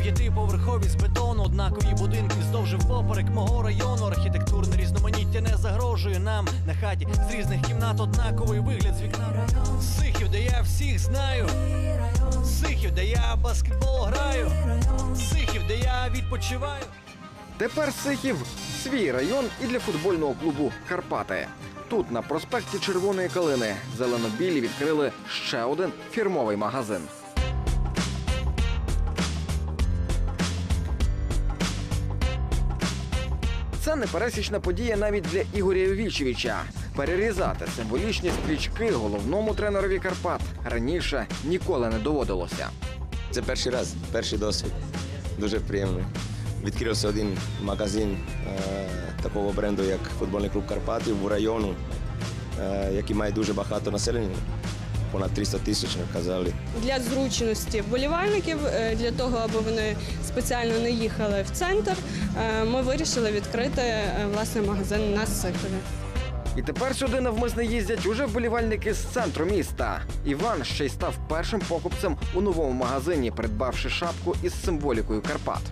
Дев'ятиповерхові з бетону, однакові будинки вздовж і впоперек мого району. Архітектурне різноманіття не загрожує нам на хаті з різних кімнат однаковий вигляд з вікна. Сихів, де я всіх знаю. Сихів, де я баскетбол граю. Сихів, де я відпочиваю. Тепер Сихів свій район і для футбольного клубу Карпати. Тут, на проспекті Червоної Калини, зеленобілі відкрили ще один фірмовий магазин. Це непересічна подія навіть для Ігоря Вічевича. Перерізати символічні стрічки головному тренерові Карпат раніше ніколи не доводилося. Це перший раз, перший досвід. Дуже приємно. Відкрився один магазин е, такого бренду, як футбольний клуб Карпатів в району, е, який має дуже багато населення. Понад 300 тисяч казали. для зручності вболівальників, е, для того, аби вони спеціально не їхали в центр, е, ми вирішили відкрити е, власне магазин на Сихові. І тепер сюди навмисне їздять уже вболівальники з центру міста. Іван ще й став першим покупцем у новому магазині, придбавши шапку із символікою Карпат.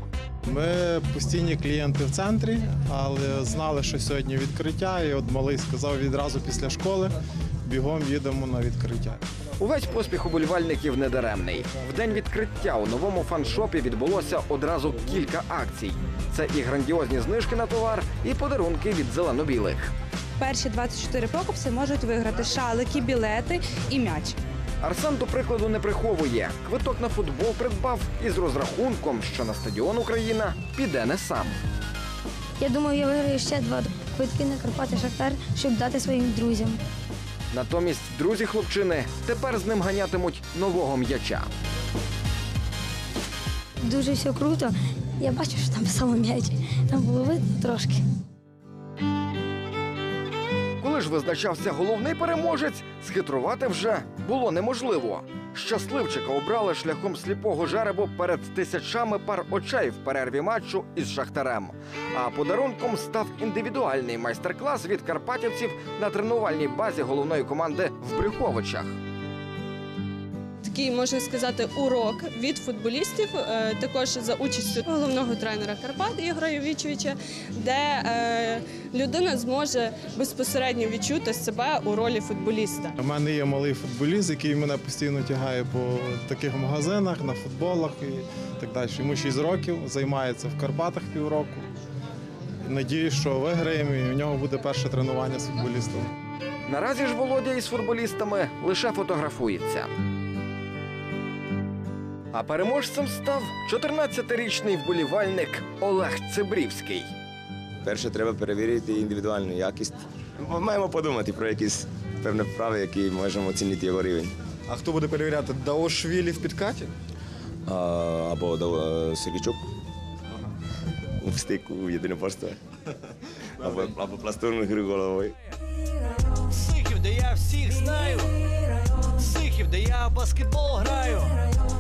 Ми постійні клієнти в центрі, але знали, що сьогодні відкриття. І от малий сказав відразу після школи бігом їдемо на відкриття. Увесь поспіх уболівальників недаремний. В день відкриття у новому фаншопі відбулося одразу кілька акцій. Це і грандіозні знижки на товар, і подарунки від зелено-білих. Перші 24 покупці можуть виграти шалики, білети і м'яч. Арсен, до прикладу, не приховує. Квиток на футбол придбав із розрахунком, що на стадіон Україна піде не сам. Я думаю, я виграю ще два квитки на Карпати Шахтар, щоб дати своїм друзям. Натомість друзі хлопчини тепер з ним ганятимуть нового м'яча. Дуже все круто. Я бачу, що там саме м'яч. Там було видно трошки. Коли ж визначався головний переможець, схитрувати вже було неможливо. Щасливчика обрали шляхом сліпого жеребу перед тисячами пар очей в перерві матчу із шахтарем. А подарунком став індивідуальний майстер-клас від карпатівців на тренувальній базі головної команди в Брюховичах. Такий можна сказати урок від футболістів, е, також за участю головного тренера Карпат Ігоря Ювічовича, де е, людина зможе безпосередньо відчути себе у ролі футболіста. У мене є малий футболіст, який мене постійно тягає по таких магазинах, на футболах і так далі. Йому 6 років, займається в Карпатах півроку. Надіюсь, що виграємо, і в нього буде перше тренування з футболістом. Наразі ж Володя із футболістами лише фотографується. А переможцем став 14-річний вболівальник Олег Цибрівський. Перше треба перевірити індивідуальну якість. Маємо подумати про якісь певні вправи, які можемо оцінити його рівень. А хто буде перевіряти? Даошвілі в підкаті? А, або до Сергійчук. В стику в єдиноборство. Або, або пластурну головою. Сихів, де я всіх знаю. Сихів, де я баскетбол граю.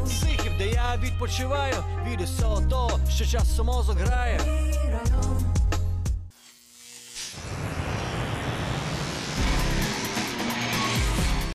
Сихів, де я відпочиваю від усього того, що часом мозок грає.